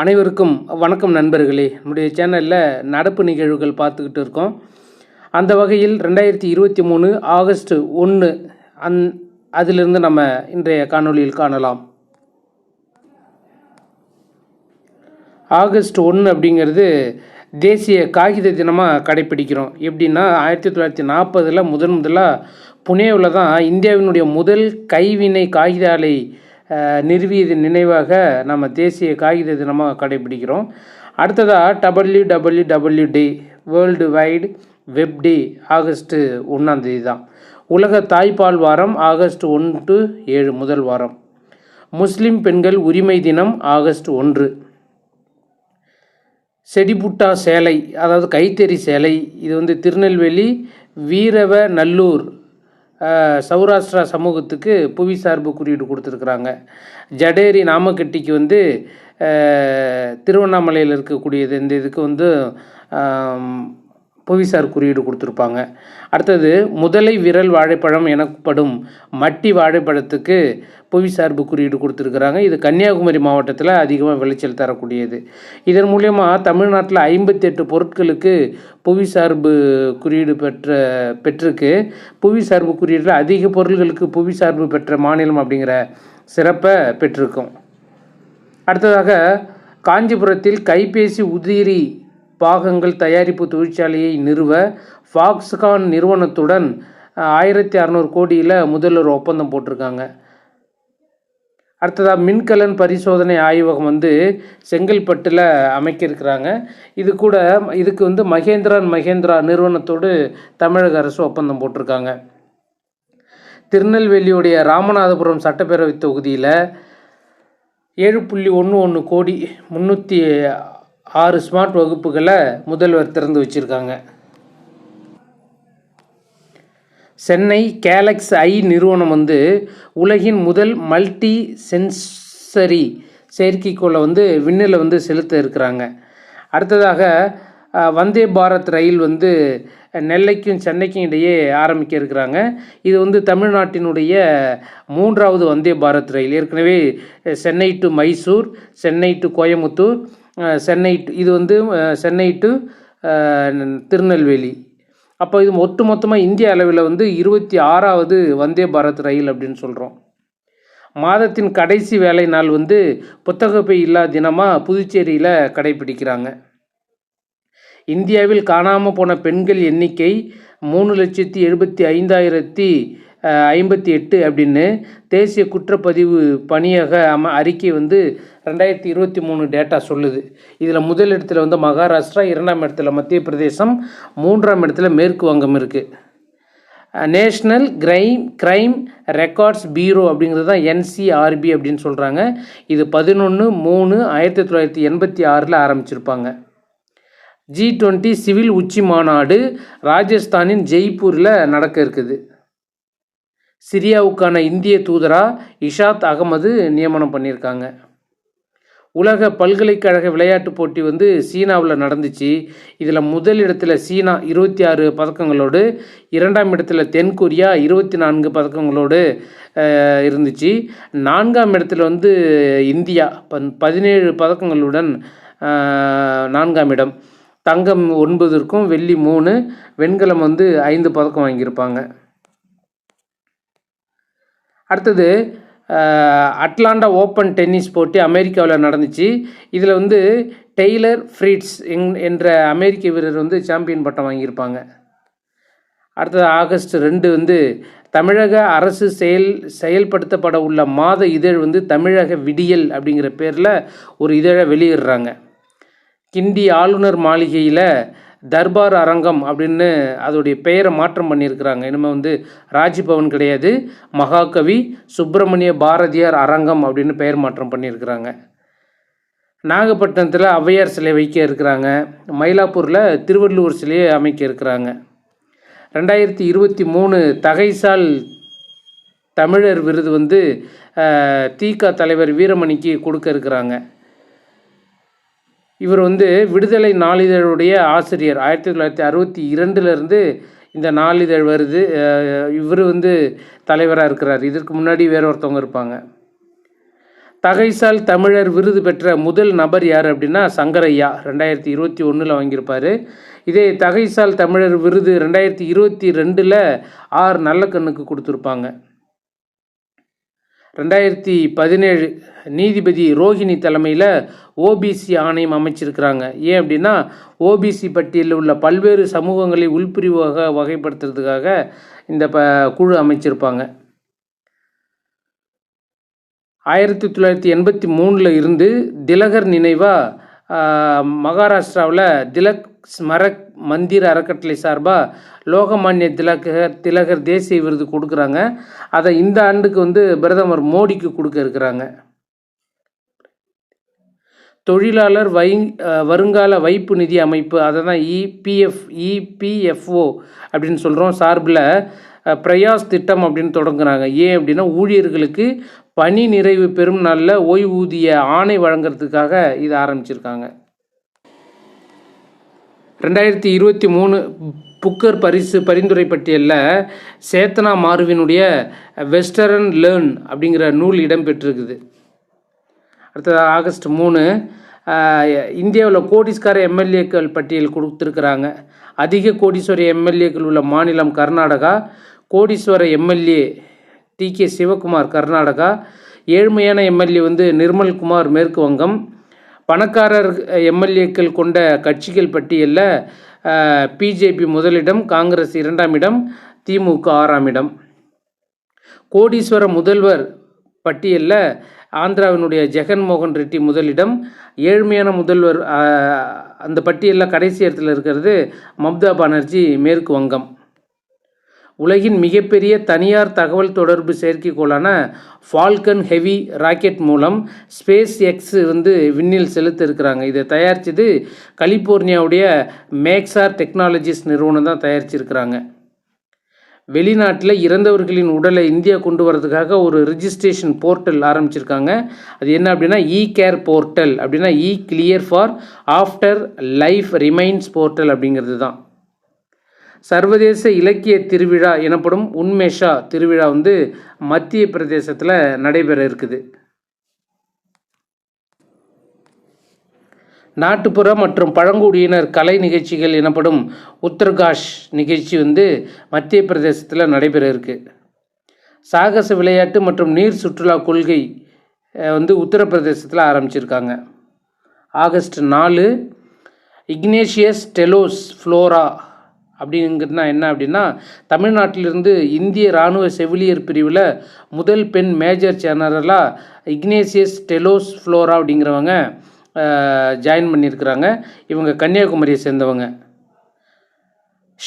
அனைவருக்கும் வணக்கம் நண்பர்களே. நம்முடைய சேனலில் நடப்பு நிகழ்வுகள் பார்த்துக்கிட்டு இருக்கோம். அந்த வகையில் ரெண்டாயிரத்தி இருபத்தி மூணு ஆகஸ்ட் ஒன்று அந் அதிலிருந்து நம்ம இன்றைய காணொளியில் காணலாம். ஆகஸ்ட் ஒன்று அப்படிங்கிறது தேசிய காகித தினமாக கடைப்பிடிக்கிறோம். எப்படின்னா ஆயிரத்தி தொள்ளாயிரத்தி நாற்பதில் முதன் முதலாக புனேவில் தான் இந்தியாவினுடைய முதல் கைவினை காகித ஆலை நிறுவியது நினைவாக நம்ம தேசிய காகித தினமாக கடைப்பிடிக்கிறோம் அடுத்ததாக W W W day world wide web day August ஒன்றாந்தேதி தான் உலக தாய்ப்பால் வாரம் ஆகஸ்ட் ஒன்று டு ஏழு முதல் வாரம். முஸ்லிம் பெண்கள் உரிமை தினம் ஆகஸ்ட் ஒன்று. செடிபுட்டா சேலை அதாவது கைத்தறி சேலை இது வந்து திருநெல்வேலி வீரவ நல்லூர் சௌராஷ்டிரா சமூகத்துக்கு புவி சார்பு குறியீடு கொடுத்துருக்குறாங்க. ஜடேரி நாமக்கட்டிக்கு வந்து திருவண்ணாமலையில் இருக்கக்கூடியது. இந்த இதுக்கு வந்து புவிசார் குறியீடு கொடுத்துருப்பாங்க. அடுத்தது முதலை விரல் வாழைப்பழம் எனப்படும் மட்டி வாழைப்பழத்துக்கு புவிசார்பு குறியீடு கொடுத்துருக்குறாங்க. இது கன்னியாகுமரி மாவட்டத்தில் அதிகமாக விளைச்சல் தரக்கூடியது. இதன் மூலயமா தமிழ்நாட்டில் ஐம்பத்தெட்டு பொருட்களுக்கு புவி சார்பு குறியீடு பெற்ற பெற்றிருக்கு. புவிசார்பு குறியீடில் அதிக பொருள்களுக்கு புவிசார்பு பெற்ற மாநிலம் அப்படிங்கிற சிறப்பை பெற்றிருக்கும். அடுத்ததாக காஞ்சிபுரத்தில் கைபேசி உதிரி பாகங்கள் தயாரிப்பு தொழிற்சாலையை நிறுவ ஃபாக்ஸ்கான் நிறுவனத்துடன் ஆயிரத்தி அறநூறு கோடியில் முதல்வர் ஒப்பந்தம் போட்டிருக்காங்க. அடுத்ததாக மின்கலன் பரிசோதனை ஆய்வகம் வந்து செங்கல்பட்டில் அமைக்கியிருக்கிறாங்க இது கூட இதுக்கு வந்து மகேந்திரா அண்ட் மகேந்திரா நிறுவனத்தோடு தமிழக அரசு ஒப்பந்தம் போட்டிருக்காங்க. திருநெல்வேலியுடைய ராமநாதபுரம் சட்டப்பேரவை தொகுதியில் ஏழு புள்ளி ஒன்று ஒன்று கோடி முந்நூற்றி ஆறு ஸ்மார்ட் வகுப்புகளை முதல்வர் திறந்து வச்சுருக்காங்க. சென்னை கேலக்ஸ் ஐ நிறுவனம் வந்து உலகின் முதல் மல்டி சென்சரி செயற்கைக்கோளை வந்து விண்ணில் வந்து செலுத்த இருக்கிறாங்க. அடுத்ததாக வந்தே பாரத் ரயில் வந்து நெல்லைக்கும் சென்னைக்கும் இடையே ஆரம்பிக்க இருக்கிறாங்க. இது வந்து தமிழ்நாட்டினுடைய மூன்றாவது வந்தே பாரத் ரயில். ஏற்கனவே Chennai to Mysore Chennai to Coimbatore Chennai to இது வந்து சென்னை டு திருநெல்வேலி. அப்போ இது ஒட்டு மொத்தமாக இந்திய அளவில் வந்து இருபத்தி ஆறாவது வந்தே பாரத் ரயில் அப்படின்னு சொல்கிறோம் மாதத்தின் கடைசி வேலை நாள் வந்து புத்தகப்பை இல்லா தினமாக புதுச்சேரியில் கடைபிடிக்கிறாங்க. இந்தியாவில் காணாமல் போன பெண்கள் எண்ணிக்கை மூணு லட்சத்தி எழுபத்தி ஐந்தாயிரத்தி ஐம்பத்தி எட்டு அப்படின்னு தேசிய குற்றப்பதிவு பணியக அம அறிக்கை வந்து ரெண்டாயிரத்தி இருபத்தி மூணு டேட்டா சொல்லுது. இதில் முதல் இடத்துல வந்து மகாராஷ்டிரா இரண்டாம் இடத்துல மத்திய பிரதேசம் மூன்றாம் இடத்துல மேற்கு வங்கம் இருக்குது national crime crime records bureau அப்படிங்கிறது தான் என்சிஆர்பி அப்படின்னு சொல்கிறாங்க இது பதினொன்று மூணு ஆயிரத்தி தொள்ளாயிரத்தி எண்பத்தி ஆறில் ஆரம்பிச்சிருப்பாங்க. ஜி டுவெண்ட்டி சிவில் உச்சி மாநாடு ராஜஸ்தானின் ஜெய்ப்பூரில் நடக்க இருக்குது. சிரியாவுக்கான இந்திய தூதராக இஷாத் அகமது நியமனம் பண்ணியிருக்காங்க. உலக பல்கலைக்கழக விளையாட்டுப் போட்டி வந்து சீனாவில் நடந்துச்சு. இதில் முதல் இடத்துல சீனா இருபத்தி ஆறு பதக்கங்களோடு இரண்டாம் இடத்துல தென்கொரியா இருபத்தி நான்கு பதக்கங்களோடு இருந்துச்சு. நான்காம் இடத்துல வந்து இந்தியா பன் பதினேழு பதக்கங்களுடன் நான்காம் இடம். தங்கம் ஒன்பதற்கும் வெள்ளி மூணு வெண்கலம் வந்து ஐந்து பதக்கம் வாங்கியிருப்பாங்க. அடுத்தது அட்லாண்டா ஓப்பன் டென்னிஸ் போட்டி அமெரிக்காவில் நடந்துச்சு. இதில் வந்து டெய்லர் ஃப்ரீட்ஸ் எங் என்ற அமெரிக்க வீரர் வந்து சாம்பியன் பட்டம் வாங்கியிருப்பாங்க. அடுத்தது ஆகஸ்ட் ரெண்டு வந்து தமிழக அரசு செயல் செயல்படுத்தப்பட உள்ள மாத இதழ் வந்து தமிழக விடியல் அப்படிங்கிற பேரில் ஒரு இதழை வெளியிடுறாங்க. கிண்டி ஆளுநர் மாளிகையில் தர்பார் அரங்கம் அப்படின்னு அதோடைய பெயரை மாற்றம் பண்ணியிருக்கிறாங்க. இனிமேல் வந்து ராஜ்பவன் கிடையாது. மகாகவி சுப்பிரமணிய பாரதியார் அரங்கம் அப்படின்னு பெயர் மாற்றம் பண்ணியிருக்கிறாங்க. நாகப்பட்டினத்தில் ஔவையார் சிலை வைக்க இருக்கிறாங்க. மயிலாப்பூரில் திருவள்ளுவர் சிலையை அமைக்க இருக்கிறாங்க. ரெண்டாயிரத்தி இருபத்தி மூணு தகைசால் தமிழர் விருது வந்து தீகா தலைவர் வீரமணிக்கு கொடுக்க இருக்கிறாங்க. இவர் வந்து விடுதலை நாளிதழுடைய ஆசிரியர். ஆயிரத்தி தொள்ளாயிரத்தி அறுபத்தி இரண்டுலேருந்து இந்த நாளிதழ் வருது. இவர் வந்து தலைவராக இருக்கிறார். இதற்கு முன்னாடி வேற ஒருத்தவங்க இருப்பாங்க. தகைசால் தமிழர் விருது பெற்ற முதல் நபர் யார் அப்படின்னா சங்கரையா. ரெண்டாயிரத்தி இருபத்தி ஒன்றில் வாங்கியிருப்பார். இதே தகைசால் தமிழர் விருது ரெண்டாயிரத்தி இருபத்தி ரெண்டில் ஆர் நல்லக்கண்ணுக்கு கொடுத்துருப்பாங்க. ரெண்டாயிரத்தி பதினேழு நீதிபதி ரோஹிணி தலைமையில் ஓபிசி ஆணையம் அமைச்சிருக்கிறாங்க. ஏன் அப்படின்னா ஓபிசி பட்டியலில் உள்ள பல்வேறு சமூகங்களை உள்பிரிவாக வகைப்படுத்துறதுக்காக இந்த ப குழு அமைச்சிருப்பாங்க. ஆயிரத்தி தொள்ளாயிரத்தி எண்பத்தி மூணில் இருந்து திலகர் நினைவாக மகாராஷ்டிராவில் திலக் ஸ்மரக் மந்திர அறக்கட்டளை சார்பாக லோகமானிய திலகர் திலகர் தேசிய விருது கொடுக்குறாங்க. அதை இந்த ஆண்டுக்கு வந்து பிரதமர் மோடிக்கு கொடுக்க இருக்கிறாங்க. தொழிலாளர் வை வருங்கால வைப்பு நிதி அமைப்பு அதை தான் இபிஎஃப் இபிஎஃப்ஓ அப்படின்னு சொல்கிறோம் சார்பில் பிரயாஸ் திட்டம் அப்படின்னு தொடங்குறாங்க. ஏன் அப்படின்னா ஊழியர்களுக்கு பணி நிறைவு பெறும் நாளில் ஓய்வூதிய ஆணை வழங்குறதுக்காக இது ஆரம்பிச்சிருக்காங்க. ரெண்டாயிரத்தி இருபத்தி மூணு புக்கர் பரிசு பரிந்துரை பட்டியலில் சேத்தனா மாருவினுடைய வெஸ்டர்ன் லேர்ன் அப்படிங்கிற நூல் இடம்பெற்றிருக்குது. அடுத்தது ஆகஸ்ட் மூணு இந்தியாவில் கோடீஸ்கார எம்எல்ஏக்கள் பட்டியல் கொடுத்துருக்குறாங்க. அதிக கோடீஸ்வர எம்எல்ஏக்கள் உள்ள மாநிலம் கர்நாடகா கோடீஸ்வர MLA D K Shivakumar Karnataka ஏழ்மையான எம்எல்ஏ வந்து நிர்மல்குமார் மேற்கு வங்கம் பணக்காரர் எம்எல்ஏக்கள் கொண்ட கட்சிகள் பட்டியலில் பிஜேபி முதலிடம் காங்கிரஸ் இரண்டாம் இடம் திமுக ஆறாம் இடம். கோடீஸ்வர முதல்வர் பட்டியலில் ஆந்திராவினுடைய ஜெகன்மோகன் ரெட்டி முதலிடம் ஏழ்மையான முதல்வர் அந்த பட்டியலில் கடைசி இடத்துல இருக்கிறது மம்தா பானர்ஜி மேற்கு வங்கம். உலகின் மிகப்பெரிய தனியார் தகவல் தொடர்பு செயற்கைக்கோளான ஃபால்கன் ஹெவி ராக்கெட் மூலம் ஸ்பேஸ் எக்ஸ் வந்து விண்ணில் செலுத்த இருக்கிறாங்க இதை தயாரித்தது கலிஃபோர்னியாவுடைய மேக்ஸார் டெக்னாலஜிஸ் நிறுவனம் தான் தயாரிச்சிருக்கிறாங்க. வெளிநாட்டில் இறந்தவர்களின் உடலை இந்தியா கொண்டு வரதுக்காக ஒரு ரிஜிஸ்ட்ரேஷன் போர்ட்டல் ஆரம்பிச்சிருக்காங்க. அது என்ன அப்படின்னா இ கேர் போர்ட்டல். அப்படின்னா E clear for after life remains portal அப்படிங்கிறது தான். சர்வதேச இலக்கிய திருவிழா எனப்படும் உன்மேஷா திருவிழா வந்து மத்திய பிரதேசத்தில் நடைபெற இருக்குது. நாட்டுப்புற மற்றும் பழங்குடியினர் கலை நிகழ்ச்சிகள் எனப்படும் உத்தர்காஷ் நிகழ்ச்சி வந்து மத்திய பிரதேசத்தில் நடைபெற இருக்கு. சாகச விளையாட்டு மற்றும் நீர் சுற்றுலா கொள்கை வந்து உத்தரப்பிரதேசத்தில் ஆரம்பிச்சிருக்காங்க. ஆகஸ்ட் நாலு இக்னேஷியஸ் டெலோஸ் ஃப்ளோரா அப்படிங்கிறதுனா என்ன அப்படின்னா தமிழ்நாட்டிலிருந்து இந்திய இராணுவ செவிலியர் பிரிவில் முதல் பெண் மேஜர் ஜெனரலாக இக்னேசியஸ் டெலோஸ் ஃப்ளோரா அப்படிங்கிறவங்க ஜாயின் பண்ணியிருக்கிறாங்க. இவங்க கன்னியாகுமரியை சேர்ந்தவங்க.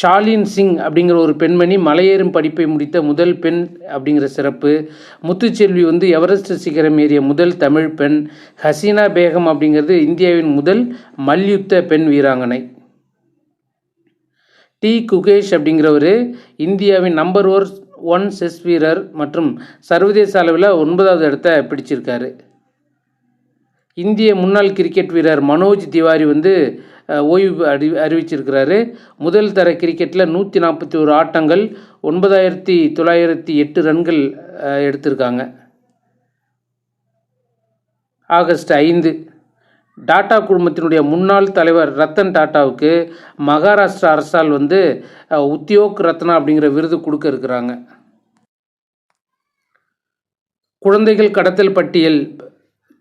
ஷாலின் சிங் அப்படிங்கிற ஒரு பெண்மணி மலையேறும் படிப்பை முடித்த முதல் பெண் அப்படிங்கிற சிறப்பு. முத்துச்செல்வி வந்து எவரெஸ்ட் சிகரம் ஏறிய முதல் தமிழ் பெண். ஹசீனா பேகம் அப்படிங்கிறது இந்தியாவின் முதல் மல்யுத்த பெண் வீராங்கனை. டி. குகேஷ் அப்படிங்கிறவர் இந்தியாவின் நம்பர் ஓர் ஒன் செஸ் வீரர் மற்றும் சர்வதேச அளவில் ஒன்பதாவது இடத்த பிடிச்சிருக்காரு. இந்திய முன்னாள் கிரிக்கெட் வீரர் மனோஜ் திவாரி வந்து ஓய்வு அறி அறிவிச்சிருக்கிறாரு. முதல் தர கிரிக்கெட்டில் நூற்றி நாற்பத்தி ஒரு ஆட்டங்கள் ஒன்பதாயிரத்தி தொள்ளாயிரத்தி எட்டு ரன்கள் எடுத்திருக்காங்க. ஆகஸ்ட் ஐந்து. டாட்டா குழுமத்தினுடைய முன்னாள் தலைவர் ரத்தன் டாட்டாவுக்கு மகாராஷ்டிரா அரசால் வந்து உத்தியோக் ரத்னா அப்படிங்கிற விருது கொடுக்க இருக்கிறாங்க. குழந்தைகள் கடத்தல் பட்டியல்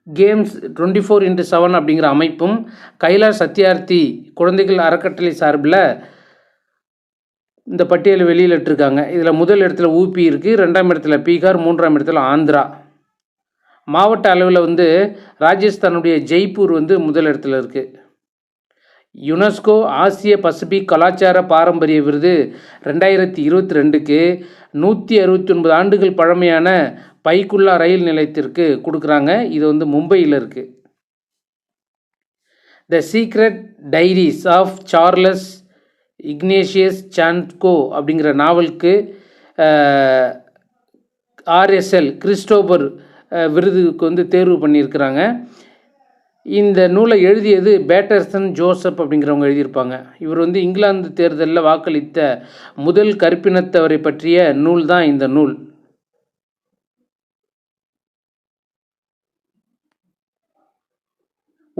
games twenty four into seven அப்படிங்கிற அமைப்பும் கைலாஷ் சத்யார்த்தி குழந்தைகள் அறக்கட்டளை சார்பில் இந்த பட்டியலை வெளியிலிட்டிருக்காங்க இதில் முதல் இடத்துல ஊபி இருக்குது ரெண்டாம் இடத்துல பீகார் மூன்றாம் இடத்துல ஆந்திரா. மாவட்ட அளவில் வந்து ராஜஸ்தானுடைய ஜெய்ப்பூர் வந்து முதல் இடத்துல இருக்குது யுனெஸ்கோ ஆசிய பசிபிக் கலாச்சார பாரம்பரிய விருது ரெண்டாயிரத்தி இருபத்தி ரெண்டுக்கு நூற்றி அறுபத்தி ஒன்பது ஆண்டுகள் பழமையான பைக்குல்லா ரயில் நிலையத்திற்கு கொடுக்குறாங்க. இது வந்து மும்பையில் இருக்குது the secret diaries of Charles Ignatius Sancho அப்படிங்கிற நாவலுக்கு ஆர்எஸ்எல் கிறிஸ்டோபர் விருதுக்கு வந்து தேர்வு பண்ணியிருக்கிறாங்க. இந்த நூலை எழுதியது பேட்டர்சன் ஜோசப் அப்படிங்கிறவங்க எழுதியிருப்பாங்க. இவர் வந்து இங்கிலாந்து தேர்தலில் வாக்களித்த முதல் கருப்பினத்தவரை பற்றிய நூல் தான் இந்த நூல்.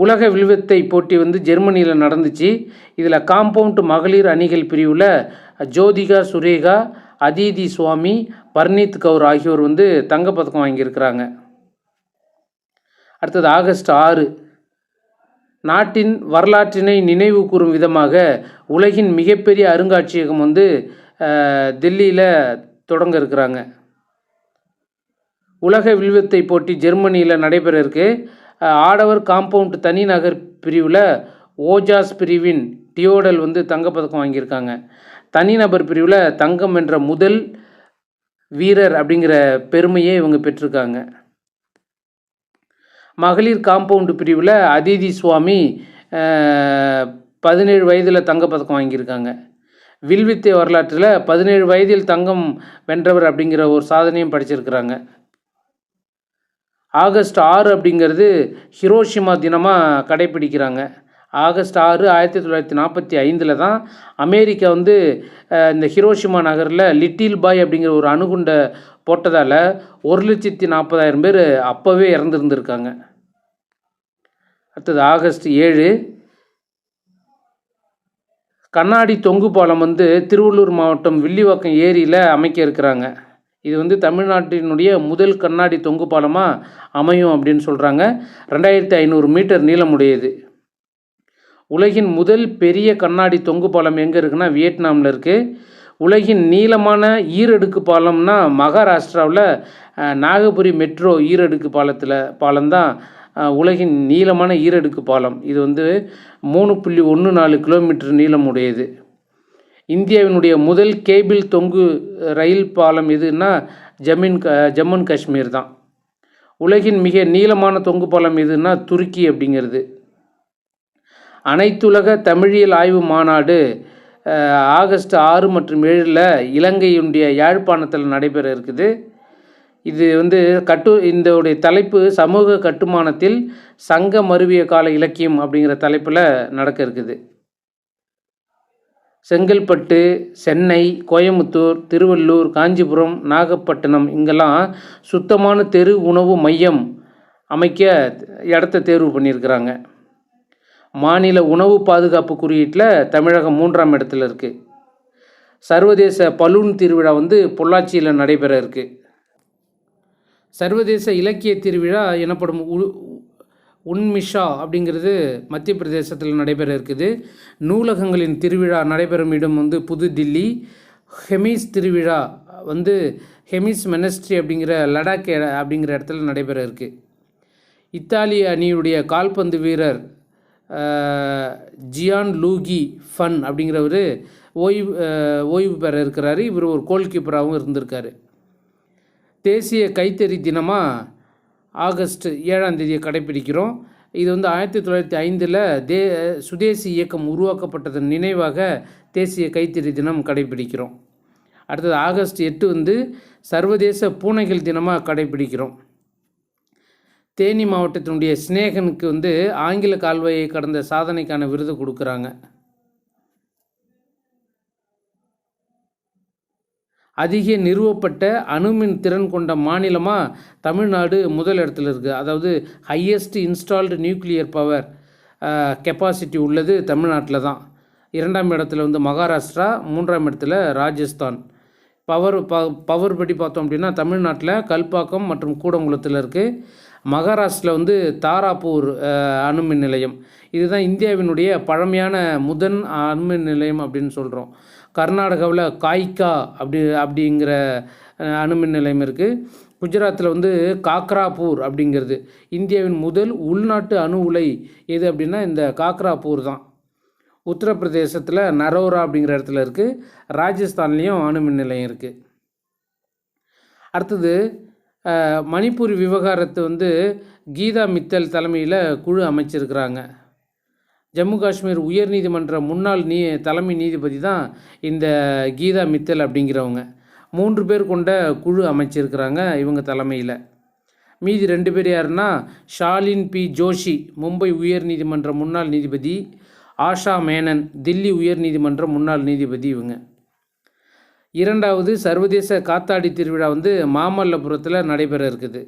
உலக வில்வித்தை போட்டி வந்து ஜெர்மனியில் நடந்துச்சு. இதில் காம்பவுண்ட் மகளிர் அணிகள் பிரிவில் ஜோதிகா சுரேகா அதிதி சுவாமி பர்னீத் கவுர் ஆகியோர் வந்து தங்கப்பதக்கம் வாங்கியிருக்கிறாங்க. அடுத்தது ஆகஸ்ட் ஆறு. நாட்டின் வரலாற்றினை நினைவு கூறும் விதமாக உலகின் மிகப்பெரிய அருங்காட்சியகம் வந்து டெல்லியில் தொடங்க இருக்கிறாங்க. உலக வில்வித்தை போட்டி ஜெர்மனியில் நடைபெற இருக்கு. ஆடவர் காம்பவுண்ட் தனிநகர் பிரிவில் ஓஜாஸ் பிரிவின் டியோடல் வந்து தங்கப்பதக்கம் வாங்கியிருக்காங்க. தனிநபர் பிரிவில் தங்கம் வென்ற முதல் வீரர் அப்படிங்கிற பெருமையை இவங்க பெற்றிருக்காங்க. மகளிர் காம்பவுண்டு பிரிவில் அதிதி சுவாமி பதினேழு வயதில் தங்கப்பதக்கம் வாங்கியிருக்காங்க. வில்வித்தை வரலாற்றில் பதினேழு வயதில் தங்கம் வென்றவர் அப்படிங்கிற ஒரு சாதனையும் படிச்சிருக்கிறாங்க. ஆகஸ்ட் ஆறு அப்படிங்கிறது ஹிரோஷிமா தினமாக கடைப்பிடிக்கிறாங்க ஆகஸ்ட் ஆறு ஆயிரத்தி தொள்ளாயிரத்தி நாற்பத்தி ஐந்தில் தான் அமெரிக்கா வந்து இந்த ஹிரோஷிமா நகரில் லிட்டில் பாய் அப்படிங்கிற ஒரு அணுகுண்டை போட்டதால் ஒரு லட்சத்தி நாற்பதாயிரம் பேர் அப்போவே இறந்துருந்துருக்காங்க. அடுத்தது ஆகஸ்ட் ஏழு. கண்ணாடி தொங்கு பாலம் வந்து திருவள்ளூர் மாவட்டம் வில்லிவாக்கம் ஏரியில் அமைக்க இருக்கிறாங்க. இது வந்து தமிழ்நாட்டினுடைய முதல் கண்ணாடி தொங்கு பாலமாக அமையும் அப்படின்னு சொல்கிறாங்க ரெண்டாயிரத்தி ஐநூறு மீட்டர் நீளமுடையது. உலகின் முதல் பெரிய கண்ணாடி தொங்கு பாலம் எங்கே இருக்குன்னா வியட்நாமில் இருக்குது உலகின் நீளமான ஈரடுக்கு பாலம்னா மகாராஷ்டிராவில் நாகபுரி மெட்ரோ ஈரடுக்கு பாலத்தில் பாலம்தான் உலகின் நீளமான ஈரடுக்கு பாலம். இது வந்து மூணு புள்ளி ஒன்று நாலு கிலோமீட்டர் நீளம் உடையது. இந்தியாவினுடைய முதல் கேபிள் தொங்கு ரயில் பாலம் எதுன்னா ஜம்மின் க ஜம்மு அண்ட் காஷ்மீர் தான் உலகின் மிக நீளமான தொங்கு பாலம் எதுன்னா துருக்கி அப்படிங்கிறது. அனைத்துலக தமிழியல் ஆய்வு மாநாடு ஆகஸ்ட் ஆறு மற்றும் ஏழில் இலங்கையுடைய யாழ்ப்பாணத்தில் நடைபெற இருக்குது. இது வந்து கட்டு இதோடைய தலைப்பு சமூக கட்டுமானத்தில் சங்க மருவிய கால இலக்கியம் அப்படிங்கிற தலைப்பில் நடக்க இருக்குது. செங்கல்பட்டு சென்னை கோயம்புத்தூர் திருவள்ளூர் காஞ்சிபுரம் நாகப்பட்டினம் இங்கெல்லாம் சுத்தமான தெரு உணவு மையம் அமைக்க இடத்த தேர்வு பண்ணியிருக்கிறாங்க. மாநில உணவு பாதுகாப்பு குறியீட்டில் தமிழகம் மூன்றாம் இடத்துல இருக்குது சர்வதேச பலூன் திருவிழா வந்து பொள்ளாச்சியில் நடைபெற இருக்குது சர்வதேச இலக்கிய திருவிழா எனப்படும் உ- உன்மிஷா அப்படிங்கிறது மத்திய பிரதேசத்தில் நடைபெற இருக்குது. நூலகங்களின் திருவிழா நடைபெறும் இடம் வந்து புதுதில்லி. ஹெமிஸ் திருவிழா வந்து ஹெமிஸ் மெனஸ்ட்ரி அப்படிங்கிற லடாக் அப்படிங்கிற இடத்துல நடைபெற இருக்குது இத்தாலிய அணியுடைய கால்பந்து வீரர் ஜியான் லூகி ஃபன் அப்படிங்கிறவர் ஓய்வு ஓய்வு பெற இருக்கிறாரு. இவர் ஒரு கோல் கீப்பராகவும் இருந்திருக்காரு. தேசிய கைத்தறி தினமாக ஆகஸ்ட் ஏழாம் தேதியை கடைப்பிடிக்கிறோம் இது வந்து ஆயிரத்தி தொள்ளாயிரத்தி ஐந்தில் தே சுதேசி இயக்கம் உருவாக்கப்பட்டதன் நினைவாக தேசிய கைத்தறி தினம் கடைப்பிடிக்கிறோம் அடுத்தது ஆகஸ்ட் எட்டு வந்து சர்வதேச பூனைகள் தினமாக கடைப்பிடிக்கிறோம் தேனி மாவட்டத்தினுடைய சிநேகனுக்கு வந்து ஆங்கில கால்வாயை கடந்த சாதனைக்கான விருது கொடுக்குறாங்க. அதிக நிறுவப்பட்ட அணுமின் திறன் கொண்ட மாநிலமாக தமிழ்நாடு முதல் இடத்துல இருக்குது அதாவது highest installed nuclear power capacity உள்ளது தமிழ்நாட்டில் தான். இரண்டாம் இடத்துல வந்து மகாராஷ்டிரா மூன்றாம் இடத்துல ராஜஸ்தான். பவர் ப பவர் படி பார்த்தோம் அப்படின்னா தமிழ்நாட்டில் கல்பாக்கம் மற்றும் கூடங்குளத்தில் இருக்குது மகாராஷ்டிரில் வந்து தாராப்பூர் அணுமின் நிலையம். இதுதான் இந்தியாவினுடைய பழமையான முதன் அணுமின் நிலையம் அப்படின்னு சொல்கிறோம் கர்நாடகாவில் காய்கா அப்படி அப்படிங்கிற அணுமின் நிலையம் இருக்குது குஜராத்தில் வந்து காக்ராப்பூர் அப்படிங்கிறது. இந்தியாவின் முதல் உள்நாட்டு அணு உலை எது அப்படின்னா இந்த காக்ராப்பூர் தான். உத்தரப்பிரதேசத்தில் நரோரா அப்படிங்கிற இடத்துல இருக்குது ராஜஸ்தான்லேயும் அணுமின் நிலையம் இருக்குது அடுத்தது மணிப்பூர் விவகாரத்தை வந்து கீதா மித்தல் தலைமையில் குழு அமைச்சிருக்கிறாங்க. ஜம்மு காஷ்மீர் உயர்நீதிமன்ற முன்னாள் நீ தலைமை நீதிபதி தான் இந்த கீதா மித்தல் அப்படிங்கிறவங்க. மூன்று பேர் கொண்ட குழு அமைச்சிருக்கிறாங்க இவங்க தலைமையில். மீதி ரெண்டு பேர் யாருன்னா ஷாலின் பி ஜோஷி மும்பை உயர்நீதிமன்ற முன்னாள் நீதிபதி ஆஷா மேனன் தில்லி உயர்நீதிமன்ற முன்னாள் நீதிபதி இவங்க. இரண்டாவது சர்வதேச காத்தாடி திருவிழா வந்து மாமல்லபுரத்தில் நடைபெற இருக்குது.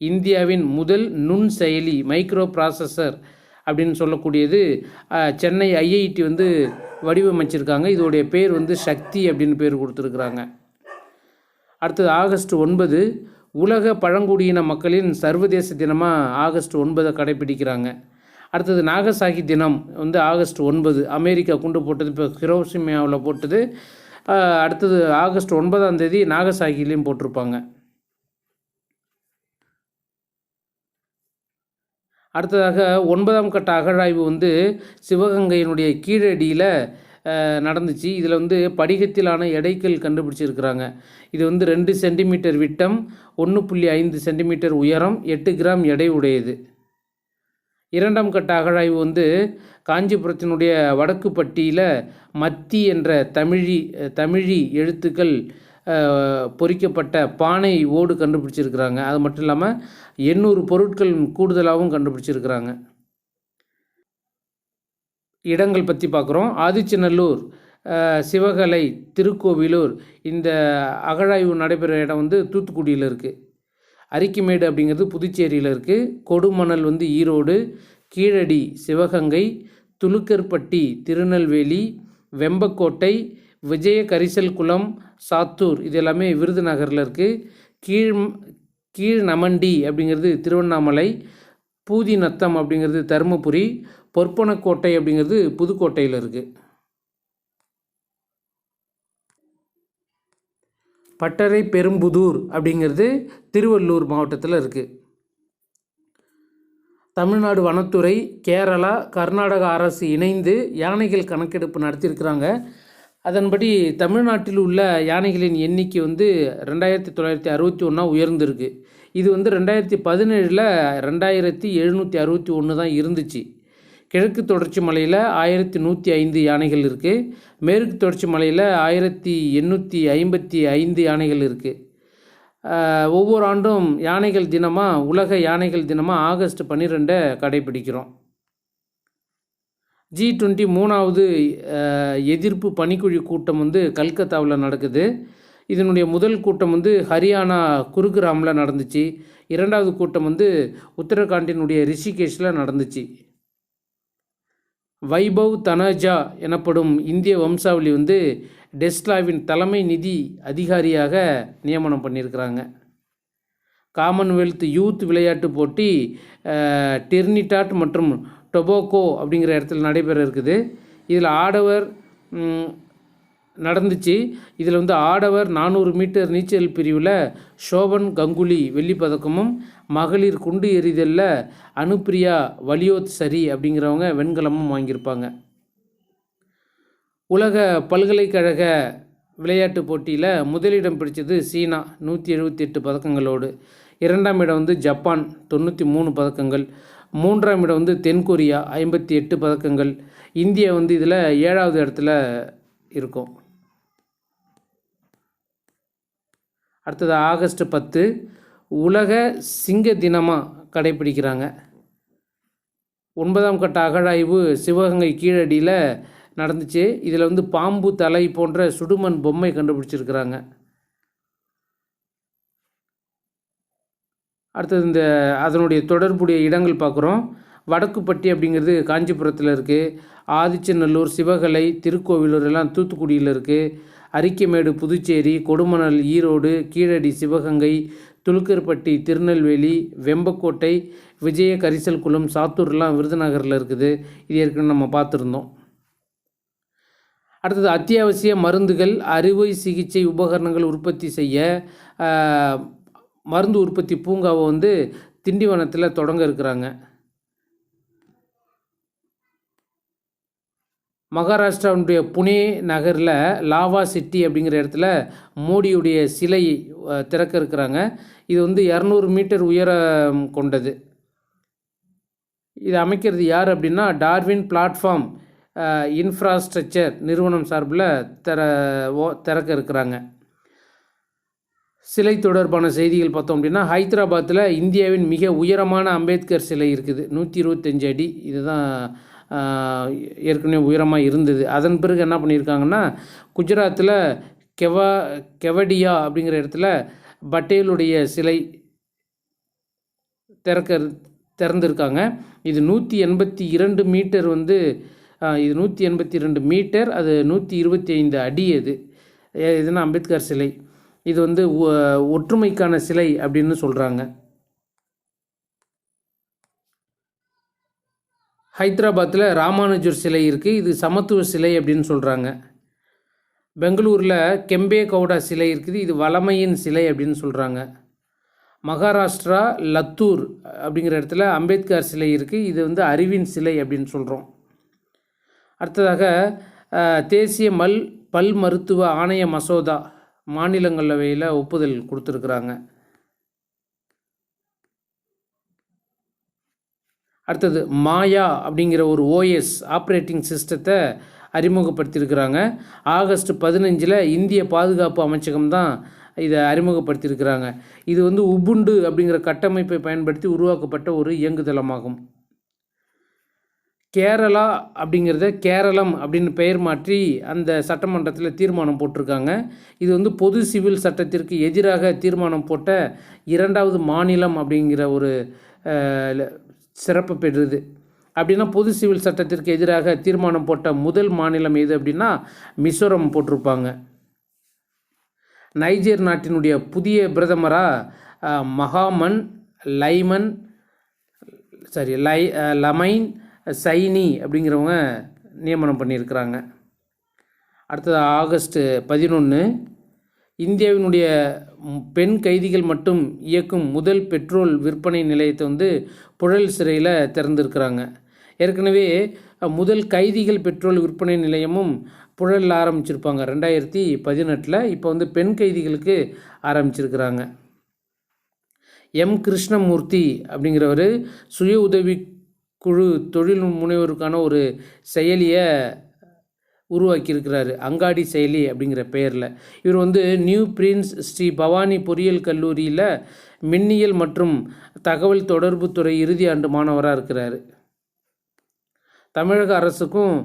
இந்தியாவின் முதல் நுண் செயலி மைக்ரோ ப்ராசஸர் அப்படின்னு சொல்லக்கூடியது சென்னை ஐஐடி வந்து வடிவமைச்சிருக்காங்க. இதோடைய பேர் வந்து சக்தி அப்படின்னு பேர் கொடுத்துருக்குறாங்க. அடுத்தது ஆகஸ்ட் ஒன்பது உலக பழங்குடியின மக்களின் சர்வதேச தினமாக ஆகஸ்ட் ஒன்பதை கடைப்பிடிக்கிறாங்க அடுத்தது நாகசாகி தினம் வந்து ஆகஸ்ட் ஒன்பது அமெரிக்கா குண்டு போட்டது இப்போ ஹிரோசிமியாவில் போட்டது அடுத்தது ஆகஸ்ட் ஒன்பதாம் தேதி நாகசாகிலையும் போட்டிருப்பாங்க. அடுத்ததாக ஒன்பதாம் கட்ட அகழாய்வு வந்து சிவகங்கையினுடைய கீழடியில் நடந்துச்சு. இதில் வந்து படிகத்திலான எடைக்கல் கண்டுபிடிச்சிருக்கிறாங்க. இது வந்து ரெண்டு சென்டிமீட்டர் விட்டம் ஒன்று புள்ளி ஐந்து சென்டிமீட்டர் உயரம் எட்டு கிராம் எடை உடையது. இரண்டாம் கட்ட அகழாய்வு வந்து காஞ்சிபுரத்தினுடைய வடக்கு பட்டியில் மத்தி என்ற தமிழி தமிழி எழுத்துக்கள் பொறிக்கப்பட்ட பானை ஓடு கண்டுபிடிச்சிருக்கிறாங்க. அது மட்டும் இல்லாமல் எண்ணூறு பொருட்கள் கூடுதலாகவும் கண்டுபிடிச்சிருக்கிறாங்க. இடங்கள் பற்றி பார்க்குறோம் ஆதிச்சநல்லூர் சிவகலை திருக்கோவிலூர் இந்த அகழாய்வு நடைபெற இடம் வந்து தூத்துக்குடியில் இருக்குது அரிக்கிமேடு அப்படிங்கிறது புதுச்சேரியில் இருக்குது கொடுமணல் வந்து ஈரோடு கீழடி சிவகங்கை துலுக்கர்பட்டி திருநெல்வேலி வெம்பக்கோட்டை விஜய கரிசல் குளம் சாத்தூர். இது எல்லாமே விருதுநகரில் இருக்குது கீழ் கீழ் நமண்டி அப்படிங்கிறது திருவண்ணாமலை பூதி நத்தம் அப்படிங்கிறது தருமபுரி பொற்பனக்கோட்டை அப்படிங்கிறது புதுக்கோட்டையில் இருக்குது பட்டறை பெரும்புதூர் அப்படிங்கிறது திருவள்ளூர் மாவட்டத்தில் இருக்குது தமிழ்நாடு வனத்துறை கேரளா கர்நாடக அரசு இணைந்து யானைகள் கணக்கெடுப்பு நடத்தியிருக்கிறாங்க. அதன்படி தமிழ்நாட்டில் உள்ள யானைகளின் எண்ணிக்கை வந்து ரெண்டாயிரத்தி தொள்ளாயிரத்தி அறுபத்தி ஒன்றா உயர்ந்திருக்கு. இது வந்து ரெண்டாயிரத்தி பதினேழில் ரெண்டாயிரத்தி எழுநூற்றி அறுபத்தி ஒன்று தான் இருந்துச்சு. கிழக்கு தொடர்ச்சி மலையில் ஆயிரத்தி நூற்றி ஐந்து யானைகள் இருக்குது மேற்கு தொடர்ச்சி மலையில் ஆயிரத்தி எண்ணூற்றி ஐம்பத்தி ஐந்து யானைகள் இருக்குது ஒவ்வொரு ஆண்டும் யானைகள் தினமாக உலக யானைகள் தினமாக ஆகஸ்ட் பன்னிரெண்டை கடைபிடிக்கிறோம். ஜி டுவெண்ட்டி மூணாவது எதிர்ப்பு பணிக்குழு கூட்டம் வந்து கல்கத்தாவில் நடக்குது. இதனுடைய முதல் கூட்டம் வந்து ஹரியானா குருகிராமில் நடந்துச்சு. இரண்டாவது கூட்டம் வந்து உத்தரகாண்டினுடைய ரிஷிகேஷில் நடந்துச்சு. வைபவ் தனஜா எனப்படும் இந்திய வம்சாவளி வந்து டெஸ்லாவின் தலைமை நிதி அதிகாரியாக நியமனம் பண்ணியிருக்கிறாங்க. காமன்வெல்த் யூத் விளையாட்டு போட்டி டெர்னிடாட் மற்றும் டொபோக்கோ அப்படிங்கிற இடத்துல நடைபெற இருக்குது. இதில் ஆடவர் நடந்துச்சு. இதில் வந்து ஆடவர் நானூறு மீட்டர் நீச்சல் பிரிவில் ஷோபன் கங்குலி வெள்ளி பதக்கமும் மகளிர் குண்டு எறிதலில் அனுப்பிரியா வலியோத் சரி அப்படிங்கிறவங்க வெண்கலமும் வாங்கியிருப்பாங்க. உலக பல்கலைக்கழக விளையாட்டு போட்டியில் முதலிடம் பிடிச்சது சீனா நூற்றி எழுபத்தி எட்டு பதக்கங்களோடு. இரண்டாம் இடம் வந்து ஜப்பான் தொண்ணூற்றி மூணு பதக்கங்கள். மூன்றாம் இடம் வந்து தென்கொரியா ஐம்பத்தி எட்டு பதக்கங்கள். இந்தியா வந்து இதில் ஏழாவது இடத்துல இருக்கும். அடுத்தது ஆகஸ்ட் பத்து உலக சிங்க தினமாக கடைப்பிடிக்கிறாங்க ஒன்பதாம் கட்ட அகழாய்வு சிவகங்கை கீழடியில் நடந்துச்சு. இதில் வந்து பாம்பு தலை போன்ற சுடுமண் பொம்மை கண்டுபிடிச்சிருக்கிறாங்க. அடுத்தது இந்த அதனுடைய தொடர்புடைய இடங்கள் பார்க்குறோம். வடக்குப்பட்டி அப்படிங்கிறது காஞ்சிபுரத்தில் இருக்குது ஆதிச்சநல்லூர் சிவகலை திருக்கோவிலூர் எல்லாம் தூத்துக்குடியில் இருக்குது அரிக்கமேடு புதுச்சேரி கொடுமணல் ஈரோடு கீழடி சிவகங்கை துலுக்கர்பட்டி திருநெல்வேலி வெம்பக்கோட்டை விஜய கரிசல் குளம் சாத்தூர்லாம் விருதுநகரில் இருக்குது. இது ஏற்கனவே நம்ம பார்த்துருந்தோம். அடுத்தது அத்தியாவசிய மருந்துகள் அறுவை சிகிச்சை உபகரணங்கள் உற்பத்தி செய்ய மருந்து உற்பத்தி பூங்காவை வந்து திண்டிவனத்தில் தொடங்க இருக்கிறாங்க. மகாராஷ்டிராவுடைய புனே நகரில் லாவா சிட்டி அப்படிங்கிற இடத்துல மோடியுடைய சிலை திறக்க இருக்கிறாங்க. இது வந்து இரநூறு மீட்டர் உயரம் கொண்டது. இது அமைக்கிறது யார் அப்படின்னா டார்வின் பிளாட்ஃபார்ம் இன்ஃப்ராஸ்ட்ரக்சர் நிறுவனம் சார்பில் திற ஓ திறக்க இருக்கிறாங்க. சிலை தொடர்பான செய்திகள் பார்த்தோம் அப்படின்னா ஹைதராபாத்தில் இந்தியாவின் மிக உயரமான அம்பேத்கர் சிலை இருக்குது. நூற்றி இருபத்தஞ்சு அடி. இதுதான் ஏற்கனவே உயரமாக இருந்தது. அதன் பிறகு என்ன பண்ணியிருக்காங்கன்னா குஜராத்தில் கெவா கெவடியா அப்படிங்கிற இடத்துல பட்டேலுடைய சிலை திறக்க திறந்துருக்காங்க. இது நூற்றி எண்பத்தி இரண்டு மீட்டர் வந்து இது நூற்றி எண்பத்தி ரெண்டு மீட்டர் அது நூற்றி இருபத்தி ஐந்து அடி அது இதுனா அம்பேத்கர் சிலை. இது வந்து ஒ- ஒற்றுமைக்கான சிலை அப்படின்னு சொல்கிறாங்க ஹைதராபாத்தில் ராமானுஜர் சிலை இருக்குது இது சமத்துவ சிலை அப்படின்னு சொல்கிறாங்க பெங்களூரில் கெம்பே கவுடா சிலை இருக்குது. இது வளமையின் சிலை அப்படின்னு சொல்கிறாங்க மகாராஷ்டிரா லத்தூர் அப்படிங்கிற இடத்துல அம்பேத்கர் சிலை இருக்குது இது வந்து அறிவின் சிலை அப்படின்னு சொல்கிறோம் அடுத்ததாக தேசிய மல் பல் மருத்துவ ஆணைய மசோதா மாநிலங்களவையில் ஒப்புதல் கொடுத்துருக்குறாங்க. அடுத்தது மாயா அப்படிங்கிற ஒரு ஓஎஸ் ஆப்ரேட்டிங் சிஸ்டத்தை அறிமுகப்படுத்தியிருக்கிறாங்க. ஆகஸ்ட் பதினஞ்சில் இந்திய பாதுகாப்பு அமைச்சகம் தான் இதை அறிமுகப்படுத்தியிருக்கிறாங்க. இது வந்து உபுண்டு அப்படிங்கிற கட்டமைப்பை பயன்படுத்தி உருவாக்கப்பட்ட ஒரு இயங்குதளமாகும். கேரளா அப்படிங்கிறத கேரளம் அப்படின்னு பெயர் மாற்றி அந்த சட்டமன்றத்தில் தீர்மானம் போட்டிருக்காங்க. இது வந்து பொது சிவில் சட்டத்திற்கு எதிராக தீர்மானம் போட்ட இரண்டாவது மாநிலம் அப்படிங்கிற ஒரு சிறப்பு பெறுது அப்படின்னா பொது சிவில் சட்டத்திற்கு எதிராக தீர்மானம் போட்ட முதல் மாநிலம் எது அப்படின்னா மிசோரம் போட்டிருப்பாங்க. நைஜர் நாட்டினுடைய புதிய பிரதமராக மகாமன் லைமன் சாரி லை லமைன் சைனி அப்படிங்கிறவங்க நியமனம் பண்ணியிருக்கிறாங்க. அடுத்தது ஆகஸ்ட்டு பதினொன்று இந்தியாவினுடைய பெண் கைதிகள் மட்டும் இயக்கும் முதல் பெட்ரோல் விற்பனை நிலையத்தை வந்து புழல் சிறையில் திறந்திருக்கிறாங்க. ஏற்கனவே முதல் கைதிகள் பெட்ரோல் விற்பனை நிலையமும் புழலில் ஆரம்பிச்சிருப்பாங்க. ரெண்டாயிரத்தி பதினெட்டில் இப்போ வந்து பெண் கைதிகளுக்கு ஆரம்பிச்சிருக்கிறாங்க. எம் கிருஷ்ணமூர்த்தி அப்படிங்கிறவர் சுய உதவி குழு தொழில் முனைவோருக்கான ஒரு செயலியை உருவாக்கியிருக்கிறாரு. அங்காடி செயலி அப்படிங்கிற பெயரில். இவர் வந்து நியூ பிரின்ஸ் ஸ்ரீ பவானி பொறியியல் கல்லூரியில் மின்னியல் மற்றும் தகவல் தொடர்புத்துறை இறுதி ஆண்டு மாணவராக இருக்கிறாரு. தமிழக அரசுக்கும்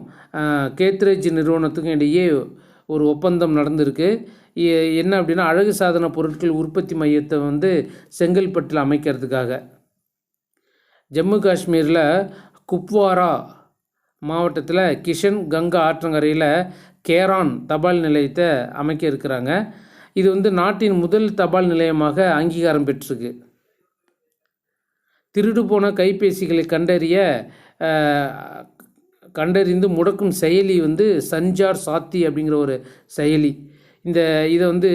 கேத்ரேஜ் நிறுவனத்துக்கும் இடையே ஒரு ஒப்பந்தம் நடந்திருக்கு. என்ன அப்படின்னா அழகு சாதன பொருட்கள் உற்பத்தி மையத்தை வந்து செங்கல்பட்டில் அமைக்கிறதுக்காக. ஜம்மு காஷ்மீரில் குப்வாரா மாவட்டத்தில் கிஷன் கங்கா ஆற்றங்கரையில் கேரான் தபால் நிலையத்தை அமைக்க இருக்கிறாங்க. இது வந்து நாட்டின் முதல் தபால் நிலையமாக அங்கீகாரம் பெற்றிருக்கு. திருடு போன கைபேசிகளை கண்டறிய அஹ், கண்டறிந்து முடக்கும் செயலி வந்து சஞ்சார் சாத்தி அப்படிங்கிற ஒரு செயலி. இந்த இதை வந்து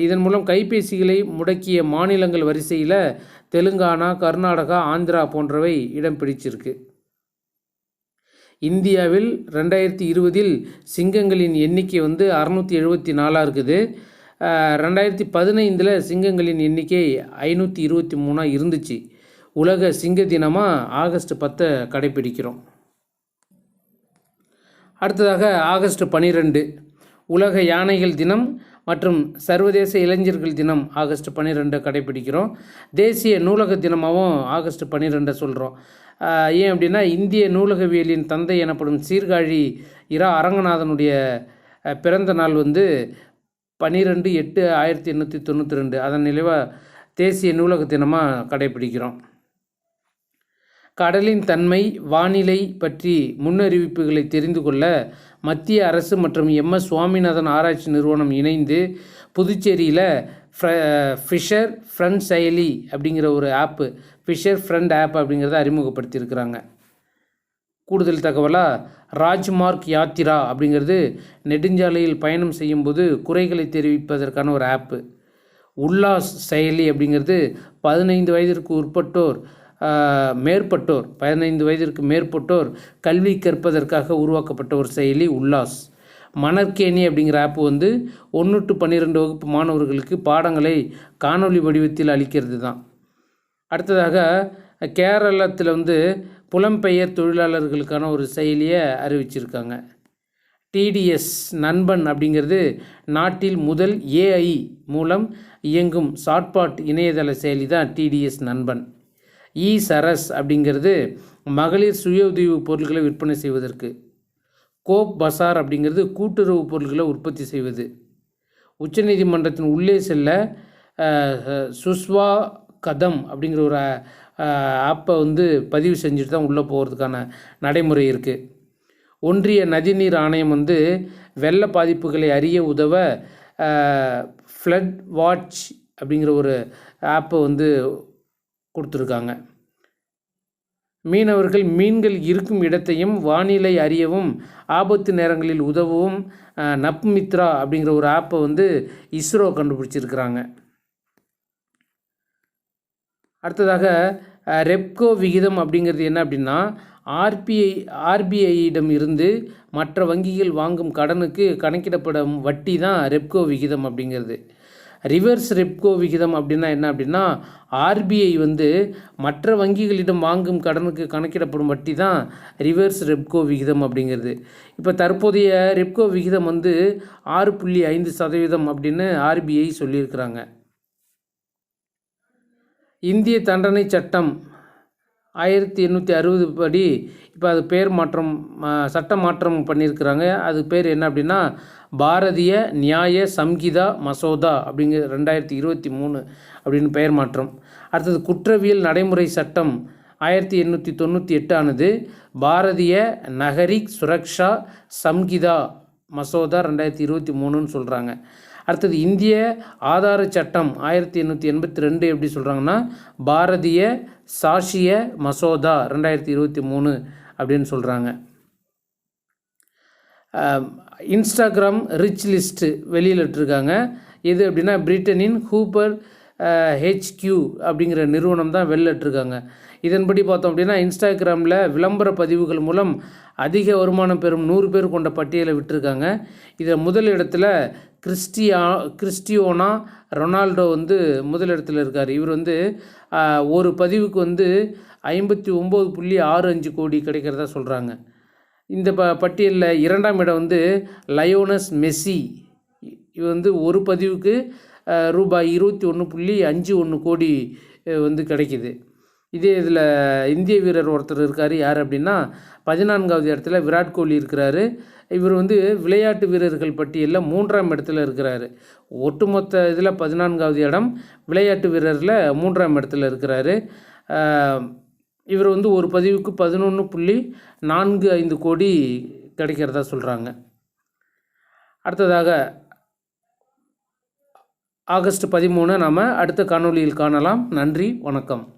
இதன் மூலம் கைபேசிகளை முடக்கிய மாநிலங்கள் வரிசையில் தெலுங்கானா கர்நாடகா ஆந்திரா போன்றவை இடம் பிடிச்சிருக்கு. இந்தியாவில் ரெண்டாயிரத்தி இருபதில் சிங்கங்களின் எண்ணிக்கை வந்து அறநூற்றி எழுபத்தி நாலாக இருக்குது. ரெண்டாயிரத்தி பதினைந்தில் சிங்கங்களின் எண்ணிக்கை ஐநூற்றி இருபத்தி மூணாக இருந்துச்சு. உலக சிங்க தினமாக ஆகஸ்ட் பத்தை கடைப்பிடிக்கிறோம். அடுத்ததாக ஆகஸ்ட் பன்னிரெண்டு உலக யானைகள் தினம் மற்றும் சர்வதேச இளைஞர்கள் தினம் ஆகஸ்ட் பன்னிரெண்டு கடைப்பிடிக்கிறோம் தேசிய நூலக தினமாகவும் ஆகஸ்ட் பன்னிரெண்டை சொல்கிறோம் ஏன் அப்படின்னா இந்திய நூலகவியலின் தந்தை எனப்படும் சீர்காழி இரா அரங்கநாதனுடைய பிறந்த நாள் வந்து பன்னிரெண்டு எட்டு ஆயிரத்தி எண்ணூற்றி தொண்ணூற்றி ரெண்டு. அதன் நிலைவாக தேசிய நூலக தினமாக கடைப்பிடிக்கிறோம் கடலின் தன்மை வானிலை பற்றி முன்னறிவிப்புகளை தெரிந்து கொள்ள மத்திய அரசு மற்றும் எம்எஸ் சுவாமிநாதன் ஆராய்ச்சி நிறுவனம் இணைந்து புதுச்சேரியில் ஃபிஷர் ஃப்ரண்ட் செயலி அப்படிங்கிற ஒரு ஆப்பு ஃபிஷர் ஃப்ரண்ட் ஆப் அப்படிங்கிறத அறிமுகப்படுத்தியிருக்கிறாங்க. கூடுதல் தகவலாக ராஜ்மார்க் யாத்திரா அப்படிங்கிறது நெடுஞ்சாலையில் பயணம் செய்யும்போது குறைகளை தெரிவிப்பதற்கான ஒரு ஆப்பு உல்லாஸ் செயலி அப்படிங்கிறது பதினைந்து வயதிற்கு உட்பட்டோர் மேற்பட்டோர் பதினைந்து வயதிற்கு மேற்பட்டோர் கல்வி கற்பதற்காக உருவாக்கப்பட்ட ஒரு செயலி உல்லாஸ். மணற்கேணி அப்படிங்கிற ஆப் வந்து ஒன்று டு பன்னிரெண்டு வகுப்பு மாணவர்களுக்கு பாடங்களை காணொளி வடிவத்தில் அளிக்கிறது தான். அடுத்ததாக கேரளத்தில் வந்து புலம்பெயர் தொழிலாளர்களுக்கான ஒரு செயலியை அறிவிச்சிருக்காங்க. டிடிஎஸ் நண்பன் அப்படிங்கிறது நாட்டில் முதல் ஏஐ மூலம் இயங்கும் ஷார்ட்பாட் இணையதள செயலி தான் டிடிஎஸ் நண்பன். இ சரஸ் அப்படிங்கிறது மகளிர் சுய உதவி பொருட்களை விற்பனை செய்வதற்கு. கோப் பசார் அப்படிங்கிறது கூட்டுறவு பொருட்களை உற்பத்தி செய்வது. உச்சநீதிமன்றத்தின் உள்ளே செல்ல சுஸ்வா கதம் அப்படிங்கிற ஒரு ஆப்பை வந்து பதிவு செஞ்சுட்டு தான் உள்ளே போகிறதுக்கான நடைமுறை இருக்குது ஒன்றிய நதிநீர் ஆணையம் வந்து வெள்ள பாதிப்புகளை அறிய உதவ ஃப்ளட் வாட்ச் அப்படிங்கிற ஒரு ஆப்பை வந்து கொடுத்துருக்காங்க. மீனவர்கள் மீன்கள் இருக்கும் இடத்தையும் வானிலை அறியவும் ஆபத்து நேரங்களில் உதவவும் நப்மித்ரா அப்படிங்கிற ஒரு ஆப்பை வந்து இஸ்ரோ கண்டுபிடிச்சிருக்கிறாங்க. அடுத்ததாக ரெப்கோ விகிதம் அப்படிங்கிறது என்ன அப்படின்னா ஆர்பிஐ ஆர்பிஐயிடம் இருந்து மற்ற வங்கிகள் வாங்கும் கடனுக்கு கணக்கிடப்படும் வட்டி தான் ரெப்கோ விகிதம் அப்படிங்கிறது. ரிவர்ஸ் ரெப்கோ விகிதம் அப்படின்னா என்ன அப்படின்னா ஆர்பிஐ வந்து மற்ற வங்கிகளிடம் வாங்கும் கடனுக்கு கணக்கிடப்படும் வட்டி தான் ரிவர்ஸ் ரெப்கோ விகிதம் அப்படிங்கிறது. இப்போ தற்போதைய ரெப்கோ விகிதம் வந்து ஆறு புள்ளி ஐந்து சதவீதம் அப்படின்னு ஆர்பிஐ சொல்லியிருக்கிறாங்க. இந்திய தண்டனை சட்டம் ஆயிரத்தி எண்ணூற்றி அறுபது படி இப்போ அது பேர் மாற்றம் சட்ட மாற்றம் பண்ணியிருக்கிறாங்க. அது பேர் என்ன அப்படின்னா பாரதிய நியாய சம்ஹிதா மசோதா அப்படிங்கிற ரெண்டாயிரத்தி இருபத்தி மூணு அப்படின்னு பெயர் மாற்றம். அடுத்தது குற்றவியல் நடைமுறை சட்டம் ஆயிரத்தி எண்ணூற்றி தொண்ணூற்றி எட்டு ஆனது பாரதிய நகரிக் சுரக்ஷா சம்ஹிதா மசோதா ரெண்டாயிரத்தி இருபத்தி மூணுன்னு சொல்கிறாங்க அடுத்தது இந்திய ஆதார சட்டம் ஆயிரத்தி எண்ணூற்றி எண்பத்தி ரெண்டு எப்படி சொல்கிறாங்கன்னா பாரதிய சாஷிய மசோதா ரெண்டாயிரத்தி இருபத்தி மூணு அப்படின்னு சொல்கிறாங்க இன்ஸ்டாகிராம் ரிச் லிஸ்ட்டு வெளியிலிட்டிருக்காங்க எது அப்படின்னா பிரிட்டனின் ஹூப்பர் ஹெச்கியூ அப்படிங்கிற நிறுவனம் தான் வெளியிட்டிருக்காங்க இதன்படி பார்த்தோம் அப்படின்னா இன்ஸ்டாகிராமில் விளம்பர பதிவுகள் மூலம் அதிக வருமானம் பெறும் நூறு பேர் கொண்ட பட்டியலை விட்டுருக்காங்க. இதில் முதல் இடத்துல கிறிஸ்டியா கிறிஸ்டியோனா ரொனால்டோ வந்து முதலிடத்தில் இருக்கார். இவர் வந்து ஒரு பதிவுக்கு வந்து ஐம்பத்தி ஒம்பது புள்ளி ஆறு அஞ்சு கோடி கிடைக்கிறதா சொல்கிறாங்க இந்த ப பட்டியலில் இரண்டாம் இடம் வந்து லயோனஸ் மெஸ்ஸி. இவர் வந்து ஒரு பதிவுக்கு ரூபாய் இருபத்தி ஒன்று புள்ளி அஞ்சு ஒன்று கோடி வந்து கிடைக்கிது. இதே இதில் இந்திய வீரர் ஒருத்தர் இருக்கார். யார் அப்படின்னா பதினான்காவது இடத்துல விராட் கோலி இருக்கிறாரு. இவர் வந்து விளையாட்டு வீரர்கள் பட்டியலில் மூன்றாம் இடத்துல இருக்கிறாரு. ஒட்டுமொத்த இதில் பதினான்காவது இடம் விளையாட்டு வீரரில் மூன்றாம் இடத்துல இருக்கிறாரு. இவர் வந்து ஒரு பதிவுக்கு பதினொன்று புள்ளி நான்கு ஐந்து கோடி கிடைக்கிறதா சொல்கிறாங்க அடுத்ததாக ஆகஸ்ட் பதிமூணு நாம் அடுத்த காணொளியில் காணலாம். நன்றி வணக்கம்.